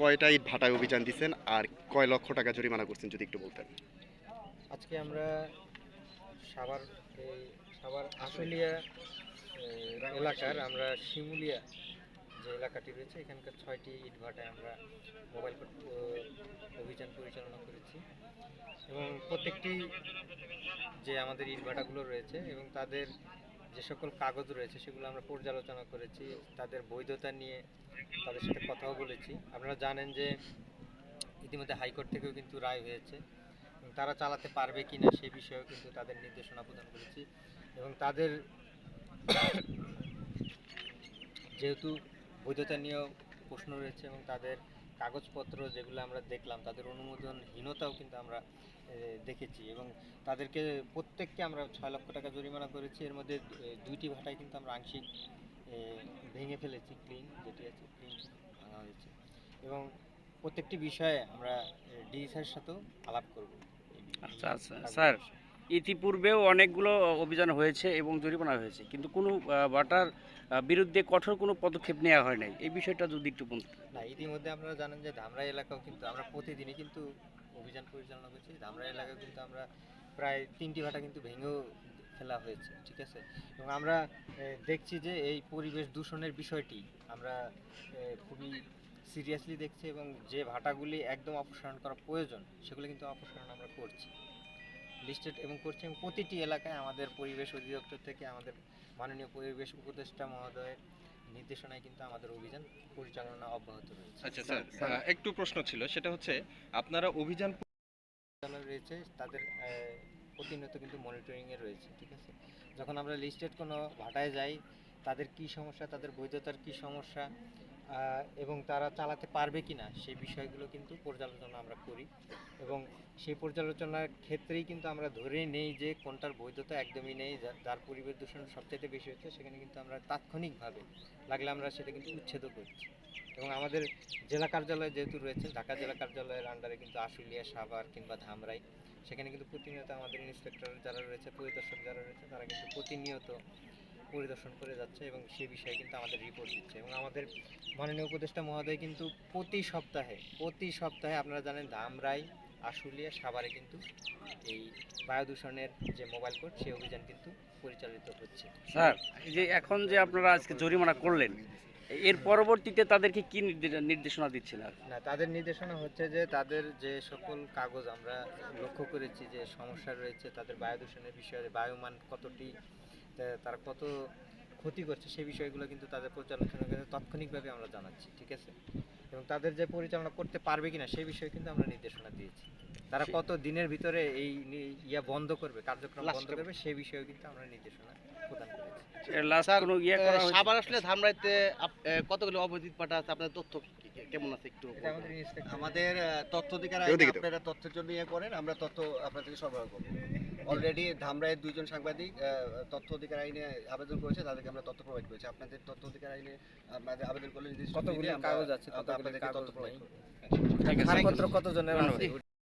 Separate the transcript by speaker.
Speaker 1: কয়টা ইট ভাটায় অভিযান দিচ্ছেন আর কয় লক্ষ টাকা জরিমানা করছেন, যদি একটু বলতেন?
Speaker 2: আজকে আমরা সাভার, এই সাভার আশুলিয়া এলাকার আমরা শিমুলিয়া যে এলাকাটি রয়েছে, এখানকার ছয়টি ইটভাটায় আমরা মোবাইল অভিযান পরিচালনা করেছি। এবং প্রত্যেকটি যে আমাদের ইটভাটাগুলো রয়েছে এবং তাদের যে সকল কাগজ রয়েছে সেগুলো আমরা পর্যালোচনা করেছি, তাদের বৈধতা নিয়ে তাদের সাথে কথাও বলেছি। আপনারা জানেন যে ইতিমধ্যে হাইকোর্ট থেকেও কিন্তু রায় হয়েছে তারা চালাতে পারবে কি না সে বিষয়েও কিন্তু তাদের নির্দেশনা প্রদান করেছি এবং তাদের যেহেতু বৈধতা নিয়েও প্রশ্ন রয়েছে এবং তাদের কাগজপত্র যেগুলো আমরা দেখলাম, তাদের অনুমোদনহীনতাও কিন্তু আমরা দেখেছি এবং তাদেরকে প্রত্যেককে আমরা ছয় লক্ষ টাকা জরিমানা করেছি। এর মধ্যে দুইটি ভাটায় কিন্তু আমরা আংশিক ভেঙে ফেলেছি ক্লিন যেটি আছে ক্লিন ভাঙা হয়েছে এবং প্রত্যেকটি বিষয়ে আমরা ডি স্যারের সাথেও আলাপ করব।
Speaker 3: আচ্ছা আচ্ছা। স্যার ইতিপূর্বেও অনেকগুলো অভিযান হয়েছে এবং জরিমানা হয়েছে, কিন্তু কোনো বাটার বিরুদ্ধে কঠোর কোনো পদক্ষেপ নেওয়া হয় নাই। এই বিষয়টা যদি একটু
Speaker 2: না, ইতিমধ্যে আপনারা জানেন যে ধামরা এলাকাও কিন্তু আমরা প্রতিদিনই কিন্তু অভিযান পরিচালনা করছি। ধামরা এলাকায় কিন্তু আমরা প্রায় তিনটি ভাটা কিন্তু ভেঙেও ফেলা হয়েছে, ঠিক আছে? এবং আমরা দেখছি যে এই পরিবেশ দূষণের বিষয়টি আমরা খুবই সিরিয়াসলি দেখছি এবং যে ভাটাগুলি একদম অপসারণ করা প্রয়োজন, সেগুলো কিন্তু অপসারণ আমরা করছি। লিস্টেড এবং করছি এবং প্রতিটি এলাকায় আমাদের পরিবেশ অধিদপ্তর থেকে আমাদের মাননীয় পরিবেশ উপদেষ্টা মহোদয়ের নির্দেশনায় কিন্তু আমাদের অভিযান পরিচালনা অব্যাহত রয়েছে।
Speaker 4: আচ্ছা স্যার একটু প্রশ্ন ছিল সেটা হচ্ছে আপনারা অভিযান
Speaker 2: রয়েছে তাদের প্রতিনিয়ত কিন্তু মনিটরিংয়ে রয়েছে ঠিক আছে? যখন আমরা লিস্টেড কোনো ভাটায় যাই তাদের কি সমস্যা তাদের বৈধতার কি সমস্যা এবং তারা চালাতে পারবে কি না সেই বিষয়গুলো কিন্তু পর্যালোচনা আমরা করি। এবং সেই পর্যালোচনার ক্ষেত্রেই কিন্তু আমরা ধরে নেই যে কোনটার বৈধতা একদমই নেই যার পরিবেশ দূষণ সবচেয়ে বেশি হচ্ছে, সেখানে কিন্তু আমরা তাৎক্ষণিকভাবে লাগলে আমরা সেটা কিন্তু উচ্ছেদ করছি। এবং আমাদের জেলা কার্যালয় যেহেতু রয়েছে, ঢাকা জেলা কার্যালয়ের আন্ডারে কিন্তু আশুলিয়া, সাভার কিংবা ধামরাই, সেখানে কিন্তু প্রতিনিয়ত আমাদের ইন্সপেক্টর যারা রয়েছে, পরিদর্শক যারা রয়েছে, তারা কিন্তু প্রতিনিয়ত পরিদর্শন করে যাচ্ছে এবং সে বিষয়ে কিন্তু আমাদের রিপোর্ট দিচ্ছে এবং আমাদের মাননীয় উপদেষ্টা মহোদয় কিন্তু প্রতি সপ্তাহে প্রতি সপ্তাহে আপনারা জানেন ধামরাই আশুলিয়া সাভারে কিন্তু এই বায়ু দূষণের যে মোবাইল কোর্ট সেই অভিযান কিন্তু পরিচালিত হচ্ছে।
Speaker 3: স্যার এই যে এখন যে আপনারা আজকে জরিমানা করলেন এর পরবর্তীতে তাদেরকে কি নির্দে- নির্দেশনা দিচ্ছেন আর
Speaker 2: না তাদের নির্দেশনা হচ্ছে যে তাদের যে সকল কাগজ আমরা লক্ষ্য করেছি যে সমস্যা রয়েছে তাদের বায়ু দূষণের বিষয়ে বায়ুমান কতটি তারা কত ক্ষতি করছে সেই বিষয়গুলো কিন্তু তাদের পর্যালোচনা করে তাৎক্ষণিকভাবে আমরা জানাচ্ছি ঠিক আছে? এবং তাদের যে পরিচালনা করতে পারবে কিনা সেই বিষয়ে কিন্তু আমরা নির্দেশনা দিয়েছি। তারা কত দিনের ভিতরে এই ইয়া বন্ধ করবে কার্যক্রম বন্ধ করবে। সেই বিষয়েও কিন্তু আমরা নির্দেশনা প্রদান করেছি।
Speaker 3: ইয়ে করা হয়েছে?
Speaker 5: সাবার আসলে ধামরাইতে কতগুলো অবৈধ পাটা আছে? আপনার তথ্য কি- কি- কেমন আছে একটু
Speaker 2: আমাদের
Speaker 6: তথ্য অধিকার। আপনারা তথ্যের জন্য ইয়ে করেন আমরা তথ্য আপনাদেরকে সরবরাহ করব। অলরেডি ধামরায়ের দুইজন সাংবাদিক আহ, তথ্য অধিকার আইনে আবেদন করেছে তাদেরকে আমরা তথ্য প্রোভাইড করেছি। আপনাদের তথ্য অধিকার আইনে আপনাদের আবেদন করলে যদি
Speaker 2: কতগুলি কাগজ আছে,
Speaker 6: আপনাদেরকে তথ্য প্রোভাইড। করব।
Speaker 2: কতজনের।